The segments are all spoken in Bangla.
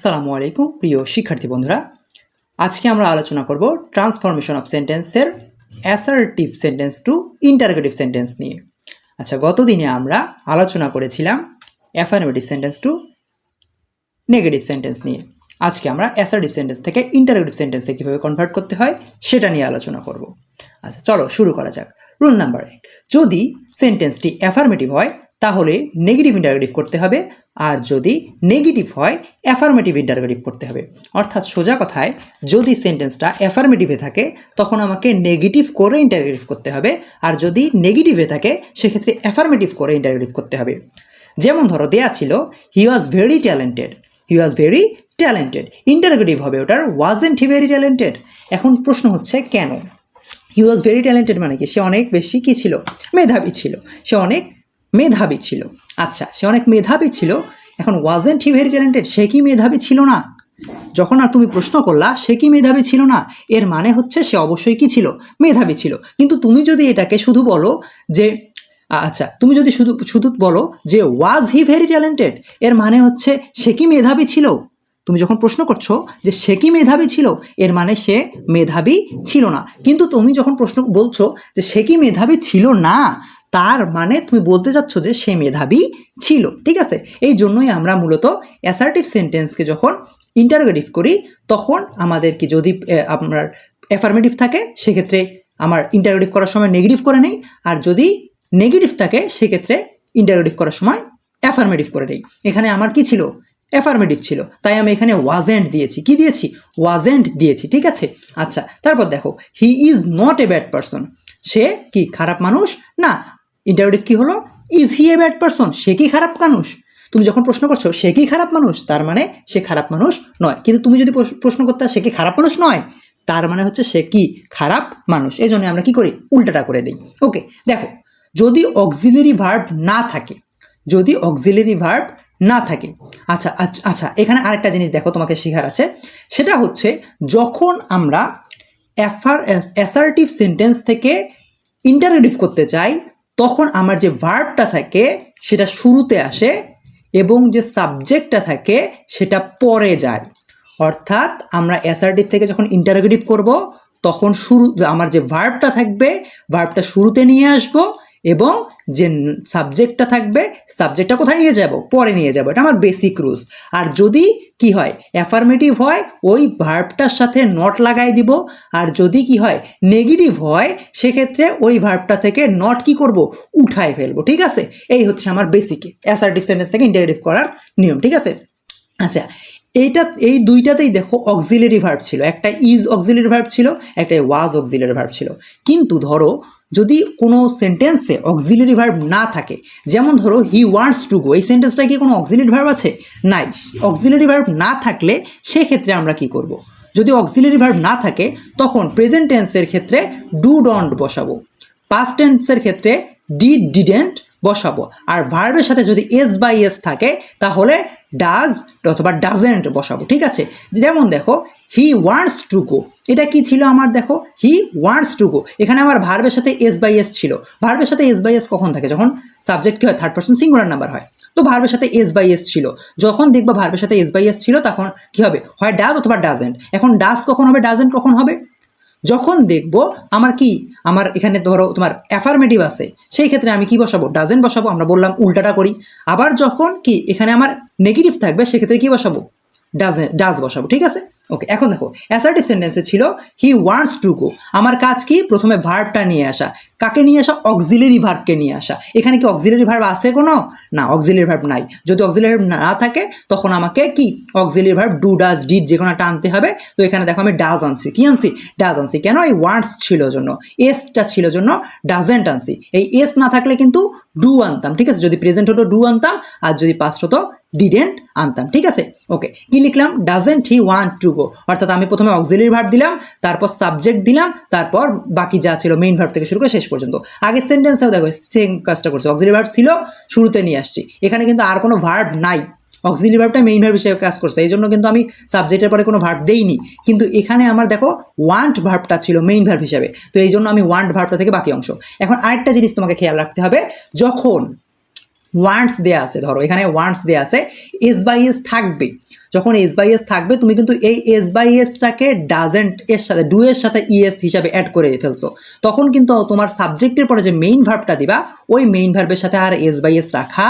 আসসালামু আলাইকুম, প্রিয় শিক্ষার্থী বন্ধুরা। আজকে আমরা আলোচনা করব ট্রান্সফরমেশন অফ সেন্টেন্সের assertive sentence to interrogative sentence নিয়ে। আচ্ছা গতদিনে আমরা আলোচনা করেছিলাম affirmative sentence to negative sentence নিয়ে। আজকে আমরা অ্যাসার্টিভ সেন্টেন্স থেকে ইন্টারগেটিভ সেন্টেন্সে কীভাবে কনভার্ট করতে হয় সেটা নিয়ে আলোচনা করব। আচ্ছা চলো শুরু করা যাক। রুল নাম্বার এক, যদি সেন্টেন্সটি অ্যাফার্মেটিভ হয় তাহলে নেগেটিভ ইন্টারগেটিভ করতে হবে। আর যদি নেগেটিভ হয় অ্যাফার্মেটিভ ইন্টারগেটিভ করতে হবে। অর্থাৎ সোজা কথায়, যদি সেন্টেন্সটা অ্যাফার্মেটিভে থাকে, তখন আমাকে নেগেটিভ করে ইন্টারগেটিভ করতে হবে। আর যদি নেগেটিভে থাকে, সেক্ষেত্রে অ্যাফার্মেটিভ করে ইন্টারগেটিভ করতে হবে। যেমন ধরো, দেয়া ছিল he was very talented he was very talented interrogative হবে ওটার was wasn't he very talented এখন প্রশ্ন হচ্ছে, কেন? হি ওয়াজ ভেরি ট্যালেন্টেড মানে কি? সে অনেক বেশি কী ছিল? মেধাবী ছিল। সে অনেক মেধাবী ছিল। আচ্ছা সে অনেক মেধাবী ছিল, এখন ওয়াজেন্ট হি ভেরি ট্যালেন্টেড সে কি মেধাবী ছিল না? যখন আর তুমি প্রশ্ন করলা, সে কি মেধাবী ছিল না? এর মানে হচ্ছে সে অবশ্যই কি ছিল? মেধাবী ছিল। কিন্তু তুমি যদি এটাকে শুধু বলো যে আচ্ছা তুমি যদি শুধু শুধু বলো যে ওয়াজ হি ভেরি ট্যালেন্টেড এর মানে হচ্ছে সে কি মেধাবী ছিল? তুমি যখন প্রশ্ন করছ যে, সে কি মেধাবী ছিল? এর মানে সে মেধাবী ছিল না। কিন্তু তুমি যখন প্রশ্ন বলছো যে, সে কি মেধাবী ছিল না তার মানে তুমি বলতে চাচ্ছ যে সে মেধাবী ছিল, ঠিক আছে? এই জন্যই আমরা মূলত অ্যাসার্টিভ সেন্টেন্সকে যখন ইন্টারোগেটিভ করি, তখন আমাদের কি যদি আপনার অ্যাফার্মেটিভ থাকে, সেক্ষেত্রে আমার ইন্টারোগেটিভ করার সময় নেগেটিভ করে নেই, আর যদি নেগেটিভ থাকে, সেক্ষেত্রে ইন্টারোগেটিভ করার সময় অ্যাফার্মেটিভ করে নেই। এখানে আমার কি ছিল? অ্যাফার্মেটিভ ছিল। তাই আমি এখানে ওয়াজেন্ট দিয়েছি। কি দিয়েছি? ওয়াজেন্ট দিয়েছি, ঠিক আছে? আচ্ছা তারপর দেখো he is not a bad person সে কি, খারাপ মানুষ? না ইন্টারোগেটিভ কি হলো? Is he a bad person সে কি খারাপ মানুষ? তুমি যখন প্রশ্ন করছ, সে কি খারাপ মানুষ? তার মানে সে খারাপ মানুষ নয়। কিন্তু তুমি যদি প্রশ্ন করতে সে কি খারাপ মানুষ নয়? তার মানে হচ্ছে সে কি খারাপ মানুষ। এই জন্য আমরা কি করি? উল্টাটা করে দিই। ওকে দেখো, যদি অক্সিলারি ভার্ব না থাকে, যদি অক্সিলারি ভার্ব না থাকে আচ্ছা আচ্ছা আচ্ছা এখানে আরেকটা জিনিস দেখো তোমাকে শেখার আছে। সেটা হচ্ছে, যখন আমরা অ্যাফার অ্যাসার্টিভ সেন্টেন্স থেকে ইন্টারেটিভ করতে চাই তখন আমার যে ভার্বটা থাকে, সেটা শুরুতে আসে এবং যে সাবজেক্টটা থাকে, সেটা পরে যায়। অর্থাৎ আমরা অ্যাসার্টিভ থেকে যখন ইন্টারোগেটিভ করব, তখন শুরু, আমার যে ভার্বটা থাকবে ভার্বটা শুরুতে নিয়ে আসব এবং যে সাবজেক্টটা থাকবে সাবজেক্টটা কোথায় নিয়ে যাব? পরে নিয়ে যাব। এটা আমার বেসিক রুলস আর যদি কি হয় অ্যাফার্মেটিভ হয়, ওই ভার্বটার সাথে নট লাগাই দিব। আর যদি কি হয় নেগেটিভ হয়, সেক্ষেত্রে ওই ভার্বটা থেকে নট কি করব? উঠায় ফেলব। ঠিক আছে? এই হচ্ছে আমার বেসিকে অ্যাসার্টিভ সেন্টেন্স থেকে ইন্টারেটিভ করার নিয়ম। ঠিক আছে? আচ্ছা এইটা, এই দুইটাতেই দেখো অক্সিলারি ভার্ব ছিল। একটা ইজ অক্সিলারি ভার্ব ছিল, একটা ওয়াজ অক্সিলারি ভার্ব ছিল। কিন্তু ধরো যদি কোনো সেন্টেন্সে অক্সিলারি ভার্ব না থাকে, যেমন ধরো হি ওয়ান্টস টু গো এই সেন্টেন্সটা কি কোনো অক্সিলারি ভার্ব আছে? নাই। অক্সিলারি ভার্ব না থাকলে সেক্ষেত্রে আমরা কি করব। যদি অক্সিলারি ভার্ব না থাকে, তখন প্রেজেন্ট টেন্সের ক্ষেত্রে ডু ডন্ট বসাবো। পাস্ট টেন্সের ক্ষেত্রে ডিড ডিডেন্ট বসাবো। আর ভার্বের সাথে যদি এস বাই এস থাকে, তাহলে ডাজ অথবা ডাজেন্ট বসাবো, ঠিক আছে? যেমন দেখো হি ওয়ান্টস টু গো এটা কি ছিল আমার, দেখো? হি ওয়ান্টস টু গো এখানে আমার ভার্বের সাথে এস বাই এস ছিল। ভার্বের সাথে এস বাই এস কখন থাকে? যখন সাবজেক্ট কি হয়? থার্ড পার্সন সিঙ্গুলার নাম্বার হয়। তো ভার্বের সাথে এস বাই এস ছিল। যখন দেখবা ভার্বের সাথে এস বাই এস ছিল, তখন কি হবে? হয় ডাজ অথবা ডাজেন্ট এখন ডাজ কখন হবে? ডাজেন্ট কখন হবে? যখন দেখব আমার কি, আমার এখানে ধরো তোমার অ্যাফার্মেটিভ আছে, সেই ক্ষেত্রে আমি কি বসাবো? ডাজেন বসাবো, আমরা বললাম উল্টাটা করি। আবার যখন কি, এখানে আমার নেগেটিভ থাকবে, সেক্ষেত্রে কি বসাবো? ডাজে ডাজ বসাবো, ঠিক আছে? ওকে এখন দেখো অ্যাসার্টিভ সেন্টেন্সে ছিল হি ওয়ান্টস টু গো আমার কাজ কি? প্রথমে ভার্বটা নিয়ে আসা। কাকে নিয়ে আসা? অক্সিলারি ভার্বকে নিয়ে আসা। এখানে কি অক্সিলারি ভার্ব আছে কোনো? না অক্সিলারি ভার্ব নাই। যদি অক্সিলারি ভার্ব না থাকে, তখন আমাকে কি? Auxiliary verb do does did যে কোনো আনতে হবে। তো এখানে দেখো আমি ডাজ আনছি। কি আনছি? ডাজ আনছি। কেন? এই ওয়ান্টস ছিল জন্য। এসটা ছিল জন্য ডাজেন্ট আনছি। এই এস না থাকলে কিন্তু ডু আনতাম, ঠিক আছে? যদি প্রেজেন্ট হতো ডু আনতাম, আর যদি পাস্ট হতো ডিডেন্ট আনতাম, ঠিক আছে? ওকে কি লিখলাম? Doesn't he want to go অর্থাৎ আমি প্রথমে অক্সিলারি ভার্ব দিলাম, তারপর সাবজেক্ট দিলাম, তারপর বাকি যা ছিল মেইন ভার্ব থেকে শুরু করে শেষ পর্যন্ত। আগের সেন্টেন্সেও দেখো সেম কাজটা করছে। অক্সিলারি ভার্ব ছিল, শুরুতে নিয়ে আসছি। এখানে কিন্তু আর কোনো ভার্ব নাই। অক্সিলারি ভার্বটা মেইন ভার্ব হিসেবে কাজ করছে। এই জন্য কিন্তু আমি সাবজেক্টের পরে কোনো ভার্ব দেইনি। কিন্তু এখানে আমার দেখো ওয়ান্ট ভার্বটা ছিল মেইন ভার্ব হিসেবে। তো এই জন্য আমি ওয়ান্ট ভার্বটা থেকে বাকি অংশ। এখন আরেকটা জিনিস তোমাকে খেয়াল রাখতে হবে। যখন ওয়ান্টস দেয়া আছে, ধরো, এখানে ওয়ান্টস দেয়া আছে এস বাই এস থাকবে। যখন এস বাই এস থাকবে, তুমি কিন্তু এই এস বাই এসটাকে ডাজেন্ট এর সাথে ডু এর সাথে ইএস হিসাবে অ্যাড করে ফেলছো। তখন কিন্তু তোমার সাবজেক্টের পরে যে মেইন ভার্বটা দিবা, ওই মেইন ভার্বের সাথে আর এস বাই এস রাখা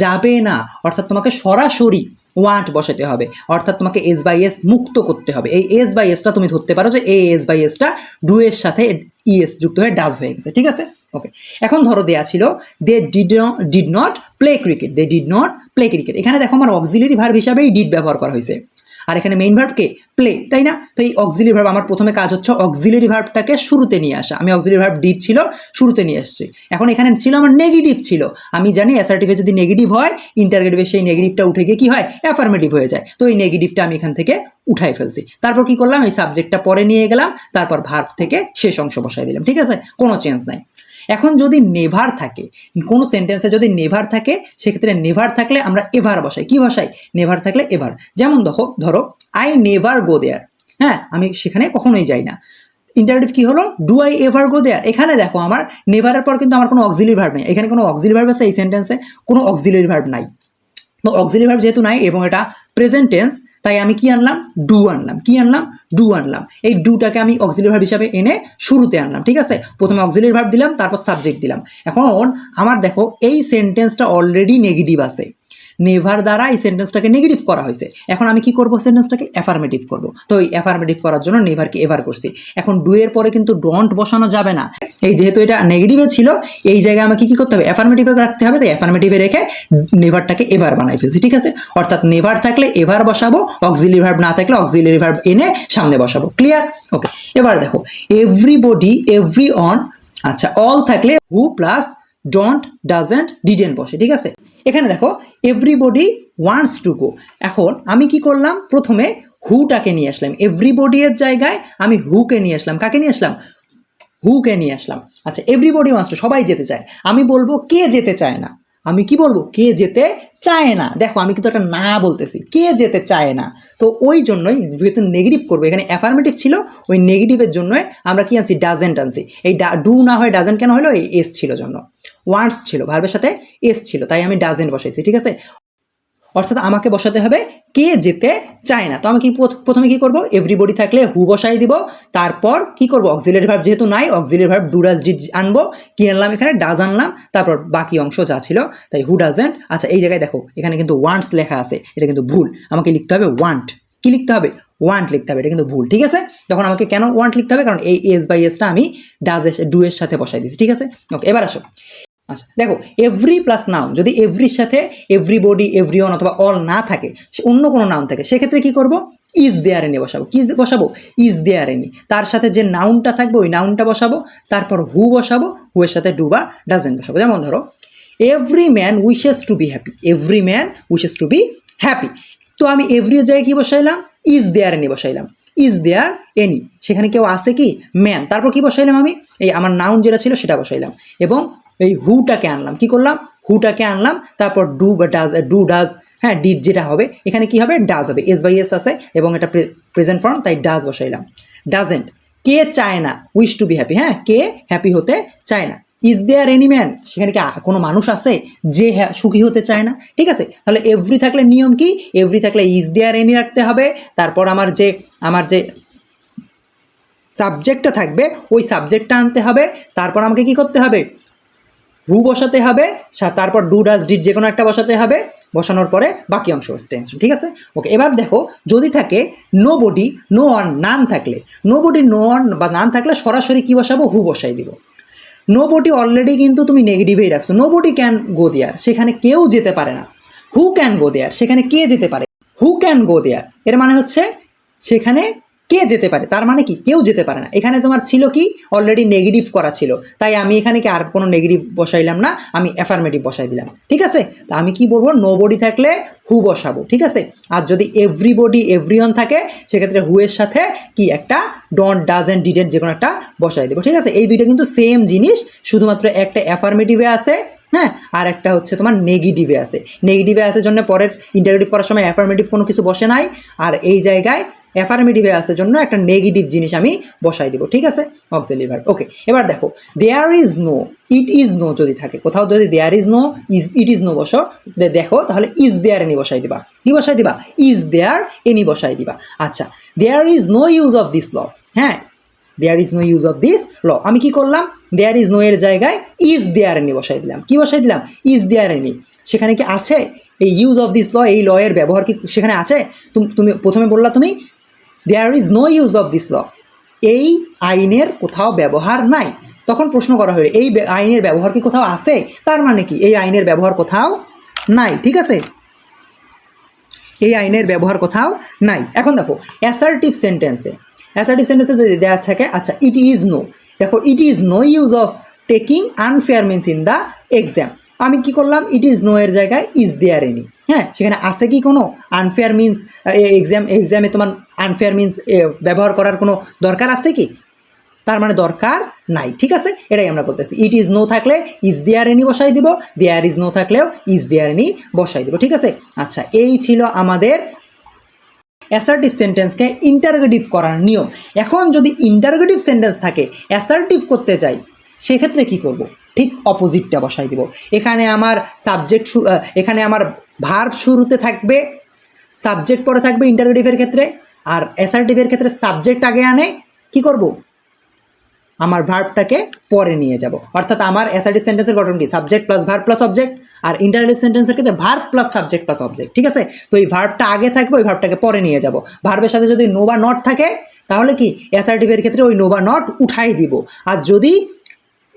যাবে না। অর্থাৎ তোমাকে সরাসরি ওয়ান্ট বসাতে হবে। অর্থাৎ তোমাকে এস বাই এস মুক্ত করতে হবে। এই এস বাই এসটা তুমি ধরতে পারো যে এই এস বাই এসটা ডু এর সাথে ইএস যুক্ত হয়ে ডাজ হয়ে গেছে, ঠিক আছে? ওকে এখন ধরো দেয়া ছিল they did did not play cricket they did not play cricket এখানে দেখো আমার অক্সিলারি ভার্ব হিসাবেই ডিড ব্যবহার করা হয়েছে। আর এখানে মেইন ভার্বকে প্লে তাই না? তো এই অক্সিলারি ভার্ব আমার প্রথমে কাজ হচ্ছে অক্সিলারি ভার্বটাকে শুরুতে নিয়ে আসা। আমি অক্সিলারি ভার্ব ডিড ছিল, শুরুতে নিয়ে আসছি এখন এখানে ছিল আমার নেগেটিভ ছিল। আমি জানি অ্যাসার্টিভে যদি নেগেটিভ হয় ইন্টারগেটিভে সেই নেগেটিভটা উঠে গিয়ে কি হয়? অ্যাফার্মেটিভ হয়ে যায়। তো এই নেগেটিভটা আমি এখান থেকে উঠাই ফেলছি। তারপর কি করলাম? এই সাবজেক্টটা পরে নিয়ে গেলাম। তারপর ভার্ব থেকে শেষ অংশ বসাই দিলাম। ঠিক আছে? কোনো চেঞ্জ নাই। এখন যদি নেভার থাকে, কোনো সেন্টেন্সে যদি নেভার থাকে, সেক্ষেত্রে নেভার থাকলে আমরা এভার বসাই। কি বসাই? নেভার থাকলে এভার। যেমন দেখো, ধরো আই নেভার গো দেয়ার হ্যাঁ আমি সেখানে কখনোই যাই না। ইন্টারেটিভ কি হলো? Do I ever go there এখানে দেখো, আমার নেভারের পর কিন্তু আমার কোনো অক্সিলারি ভার্ব নেই। এখানে কোনো অক্সিলারি ভার্ব আছে এই সেন্টেন্সে কোনো অক্সিলারি ভার্ব নাই। তো অক্সিলারি ভার্ব যেহেতু নাই এবং এটা প্রেজেন্ট টেন্স তাই আমি কি আনলাম? ডু আনলাম। কি আনলাম? ডু আনলাম। এই ডুটাকে আমি অক্সিলারি ভার্ব হিসাবে এনে শুরুতে আনলাম, ঠিক আছে? প্রথমে অক্সিলারি ভার্ব দিলাম, তারপর সাবজেক্ট দিলাম। এখন আমার দেখো, এই সেন্টেন্সটা অলরেডি নেগেটিভ আছে। নেভার দ্বারা এই সেন্টেন্সটাকে নেগেটিভ করা হয়েছে। এখন আমি কি করব? সেন্টেন্সটাকে অ্যাফার্মেটিভ করব। তো এই অ্যাফার্মেটিভ করার জন্য নেভারকে এভার করছি। এখন ডু এর পরে কিন্তু ডন্ট বসানো যাবে না। এই যেহেতু এটা নেগেটিভে ছিল, এই জায়গায় আমাকে কি করতে হবে? অ্যাফার্মেটিভে রাখতে হবে। তো অ্যাফার্মেটিভে রেখে নেভারটাকে এভার বানাই ফেলছি, ঠিক আছে? অর্থাৎ নেভার থাকলে এভার বসাবো অক্সিলারি ভার্ব না থাকলে অক্সিলারি ভার্ব এনে সামনে বসাবো। ক্লিয়ার ওকে এবার দেখো এভরিবডি এভরি অন আচ্ছা অল থাকলে who plus don't doesn't didn't বসে, ঠিক আছে? এখানে দেখো এভরিবডি ওয়ান্টস টু গো এখন আমি কি করলাম? প্রথমে হুটাকে নিয়ে আসলাম। এভরিবডি এর জায়গায় আমি হুকে নিয়ে আসলাম। কাকে নিয়ে আসলাম? হুকে নিয়ে আসলাম। আচ্ছা এভরিবডি ওয়ান্টস টু সবাই যেতে চায়। আমি বলব, কে যেতে চায় না? আমি কি বলব? কে যেতে চায় না। দেখো, আমি কিন্তু একটা না বলতেছি। কে যেতে চায় না? তো ওই জন্যই যেহেতু নেগেটিভ করব, এখানে অ্যাফার্মেটিভ ছিল, ওই নেগেটিভের জন্যই আমরা কি আনছি? ডাজেন্ট আনছি। এই ডু না হয় ডাজেন্ট কেন হলো? এই এস ছিল জন্য। ওয়ার্ডস ছিল ভার্বের সাথে এস ছিল, তাই আমি ডাজেন্ট বসাইছি, ঠিক আছে? অর্থাৎ আমাকে বসাতে হবে, কে যেতে চায় না। তো আমি কি প্রথ- প্রথমে কি করব? এভরিবডি থাকলে হু বসাই দিব। তারপর কি করব? অক্সিলারি ভার্ব যেহেতু নাই auxiliary verb do does did আনব। কি আনলাম এখানে? ডাজ আনলাম। তারপর বাকি অংশ যা ছিল, তাই হু ডাজেন্ট আচ্ছা এই জায়গায় দেখো, এখানে কিন্তু ওয়ান্টস লেখা আছে, এটা কিন্তু ভুল। আমাকে লিখতে হবে ওয়ান্ট কি লিখতে হবে? ওয়ান্ট লিখতে হবে, এটা কিন্তু ভুল, ঠিক আছে? তখন আমাকে কেন ওয়ান্ট লিখতে হবে? কারণ এই এস বাই এসটা আমি ডাজ ডু এর সাথে বসাই দিয়েছি, ঠিক আছে? ওকে এবার আসো। আচ্ছা দেখো এভরি প্লাস নাউন যদি এভরির সাথে এভরিবডি এভরিওন অথবা অল না থাকে অন্য কোনো নাউন থাকে, সেক্ষেত্রে কি করব? ইজ দেয়ার এনি বসাবো। কি বসাবো? ইজ দেয়ার এনি তার সাথে যে নাউনটা থাকবে, ওই নাউনটা বসাবো, তারপর হু বসাবো হু এর সাথে ডু বা ডাজেন্ট বসাবো। যেমন ধরো every man wishes to be happy every man wishes to be happy তো আমি এভরি জায়গায় কি বসাইলাম? ইজ দেয়ার এনি বসাইলাম। ইজ দেয়ার এনি সেখানে কেউ আছে কি? ম্যান তারপর কি বসাইলাম আমি? এই আমার নাউন যেটা ছিল সেটা বসাইলাম। এবং এই হুটাকে আনলাম। কি করলাম? হুটাকে আনলাম। তারপর ডু বা ডাজ ডু ডাজ হ্যাঁ ডিড যেটা হবে, এখানে কি হবে? ডাজ হবে। এস বাই এস আছে এবং এটা প্রেজেন্ট ফর্ম তাই ডাজ বসাইলাম। ডাজেন্ট কে চায় না? উইশ টু বি হ্যাপি হ্যাঁ কে হ্যাপি হতে চায় না। ইজ দেয়ার এনি ম্যান সেখানে কি কোনো মানুষ আছে যে সুখী হতে চায় না? ঠিক আছে? তাহলে এভরি থাকলে নিয়ম কি? এভরি থাকলে ইজ দেয়ার এনি রাখতে হবে? তারপর আমার যে আমার যে সাবজেক্টটা থাকবে, ওই সাবজেক্টটা আনতে হবে। তারপর আমাকে কি করতে হবে? হু বসাতে হবে তারপর ডু ডাজ ডিড যে কোনো একটা বসাতে হবে, বসানোর পরে বাকি অংশ টেন্স ঠিক আছে? ওকে এবার দেখো, যদি থাকে নো বডি নো অন নান থাকলে নো বডি নো অন বা নান থাকলে সরাসরি কী বসাবো? হু বসাই দিব। নো বডি অলরেডি কিন্তু তুমি নেগেটিভেই রাখছো। Nobody can go there সেখানে কেউ যেতে পারে না। হু ক্যান গো দেয়ার সেখানে কে যেতে পারে? হু ক্যান গো দেয়ার এর মানে হচ্ছে সেখানে কে যেতে পারে? তার মানে কি? কেউ যেতে পারে না। এখানে তোমার ছিল কি? অলরেডি নেগেটিভ করা ছিল। তাই আমি এখানে কি আর কোনো নেগেটিভ বসাইলাম না? আমি অ্যাফার্মেটিভ বসাই দিলাম। ঠিক আছে? তা আমি কি বলব? নো বডি থাকলে হু বসাবো? ঠিক আছে? আর যদি এভরিবডি এভরিওন থাকে, সেক্ষেত্রে হু এর সাথে কি একটা ডন্ট ডাজ অ্যান্ড ডিডেন্ট যে কোনো একটা বসাই দেবো। ঠিক আছে? এই দুইটা কিন্তু সেম জিনিস, শুধুমাত্র একটা অ্যাফার্মেটিভে আছে হ্যাঁ? আর একটা হচ্ছে তোমার নেগেটিভে আছে। নেগেটিভে আছে জন্য পরের ইন্টারভিউ করার সময় অ্যাফার্মেটিভ কোনো কিছু বসে নাই। আর এই জায়গায় অ্যাফার্মেটিভে আছে জন্য একটা নেগেটিভ জিনিস আমি বসাই দিব, ঠিক আছে? অক্সিলারি ওকে এবার দেখো there is no it is no যদি থাকে, কোথাও যদি there is no is it is no বসো দেখো, তাহলে ইজ দেয়ার এনি বসাই দিবা। কি বসাই দিবা? ইজ দেয়ার এনি বসাই দিবা। আচ্ছা there is no use of this law হ্যাঁ? There is no use of this law আমি কি করলাম? দেয়ার ইজ নো এর জায়গায় ইজ দেয়ার এনি বসাই দিলাম। কি বসাই দিলাম? ইজ দেয়ার এনি সেখানে কি আছে? এই ইউজ অফ দিস ল এই ল এর ব্যবহার কি সেখানে আছে? তুমি প্রথমে বললা তুমি there is no use of this law এই আইনের কোথাও ব্যবহার নাই। তখন প্রশ্ন করা হলো, এই আইনের ব্যবহার কি কোথাও আছে? তার মানে কি? এই আইনের ব্যবহার কোথাও নাই, ঠিক আছে? এই আইনের ব্যবহার কোথাও নাই। এখন দেখো অ্যাসার্টিভ সেন্টেন্সে অ্যাসার্টিভ সেন্টেন্সে যদি দেওয়া থাকে আচ্ছা ইট ইজ নো দেখো it is no use of taking unfair means in the exam আমি কি করলাম? ইট ইজ নো এর জায়গায় ইজ দেয়ার এনি হ্যাঁ সেখানে আছে কি কোনো? আনফেয়ার মিনস এক্সাম এক্সামে তোমার আনফেয়ার মিনস ব্যবহার করার কোনো দরকার আছে কি? তার মানে দরকার নাই, ঠিক আছে? এটাই আমরা করতেছি ইট ইজ নো থাকলে ইজ দেয়ার এনি বসাই দিব? দেয়ার ইজ নো থাকলেও ইজ দেয়ার এনি বসাই দিব, ঠিক আছে? আচ্ছা এই ছিল আমাদের অ্যাসার্টিভ সেন্টেন্সকে ইন্টারগেটিভ করার নিয়ম। এখন যদি ইন্টারগেটিভ সেন্টেন্স থাকে অ্যাসার্টিভ করতে চাই, সেক্ষেত্রে কি করব? ঠিক অপোজিটটা বসাই দিব। এখানে আমার সাবজেক্ট এখানে আমার ভার্ব শুরুতে থাকবে সাবজেক্ট পরে থাকবে ইন্টারগেটিভের ক্ষেত্রে, আর অ্যাসার্টিভের ক্ষেত্রে সাবজেক্ট আগে আনে, কি করব? আমার ভার্বটাকে পরে নিয়ে যাব। অর্থাৎ আমার অ্যাসার্টিভ সেন্টেন্সের গঠন কি? Subject plus verb plus object আর ইন্টারেটিভ সেন্টেন্সের ক্ষেত্রে verb plus subject plus object ঠিক আছে? তো এই ভার্বটা আগে থাকবে, ওই ভার্বটাকে পরে নিয়ে যাব। ভার্বের সাথে যদি নো বা নট থাকে, তাহলে কি? অ্যাসার্টিভের ক্ষেত্রে ওই নো বা নট উঠাই দিব। আর যদি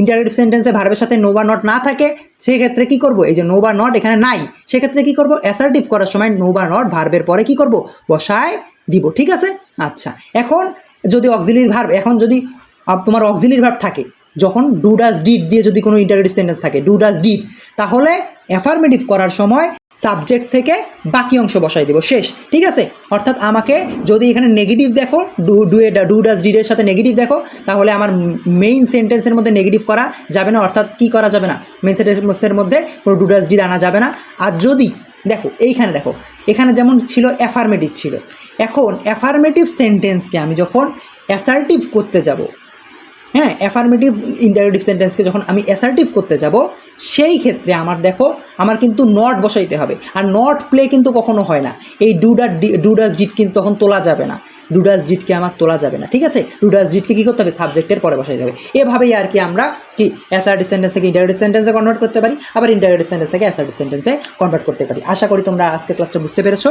ইন্টারেটিভ সেন্টেন্সে ভার্বের সাথে নো বা নট না থাকে, সেক্ষেত্রে কি করব? এই যে নো বা নট এখানে নাই, সেক্ষেত্রে কি করব? অ্যাসার্টিভ করার সময় নো বা নট ভার্বের পরে কি করব? বসায় দিব, ঠিক আছে? আচ্ছা এখন যদি অক্সিলির ভার্ব এখন যদি তোমার অক্সিলির ভার্ব থাকে, যখন ডু ডাস ডিড দিয়ে যদি কোনো ইন্টারেটিভ সেন্টেন্স থাকে ডু ডাস ডিড তাহলে অ্যাফার্মেটিভ করার সময় সাবজেক্ট থেকে বাকি অংশ বসাই দেবো। শেষ, ঠিক আছে? অর্থাৎ আমাকে যদি এখানে নেগেটিভ দেখো ডু ডু ডু ডাজ ডিডের সাথে নেগেটিভ দেখো, তাহলে আমার মেইন সেন্টেন্সের মধ্যে নেগেটিভ করা যাবে না। অর্থাৎ কি করা যাবে না? মেইন সেন্টেন্সের মধ্যে কোনো ডু ডাস ডিড আনা যাবে না। আর যদি, দেখো, এইখানে দেখো, এখানে যেমন ছিল অ্যাফার্মেটিভ ছিল। এখন অ্যাফার্মেটিভ সেন্টেন্সকে আমি যখন অ্যাসার্টিভ করতে যাব হ্যাঁ অ্যাফার্মেটিভ ইন্টারেটিভ সেন্টেন্সকে যখন আমি অ্যাসার্টিভ করতে যাব, সেই ক্ষেত্রে আমার দেখো, আমার কিন্তু নট বসাইতে হবে। আর নট প্লে কিন্তু কখনো হয় না। এই ডুডার ডুডাস ডিট কিন্তু তখন তোলা যাবে না। ডুডাস ডিটকে আমার তোলা যাবে না। ঠিক আছে? ডুডাস ডিটকে কী করতে হবে? সাবজেক্টের পরে বসাইতে হবে। এভাবেই আর কি আমরা কি অ্যাসার্টিভ সেন্টেন্স থেকে ইন্টারেটিভ সেন্টেন্সে কনভার্ট করতে পারি, আবার ইন্টারেটিভ সেন্টেন্স থেকে অ্যাসার্টিভ সেন্টেন্সে কনভার্ট করতে পারি। আশা করি তোমরা আজকে ক্লাসটা বুঝতে পেরেছ।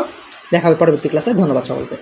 দেখা হবে পরবর্তী ক্লাসে ধন্যবাদ সকলকে।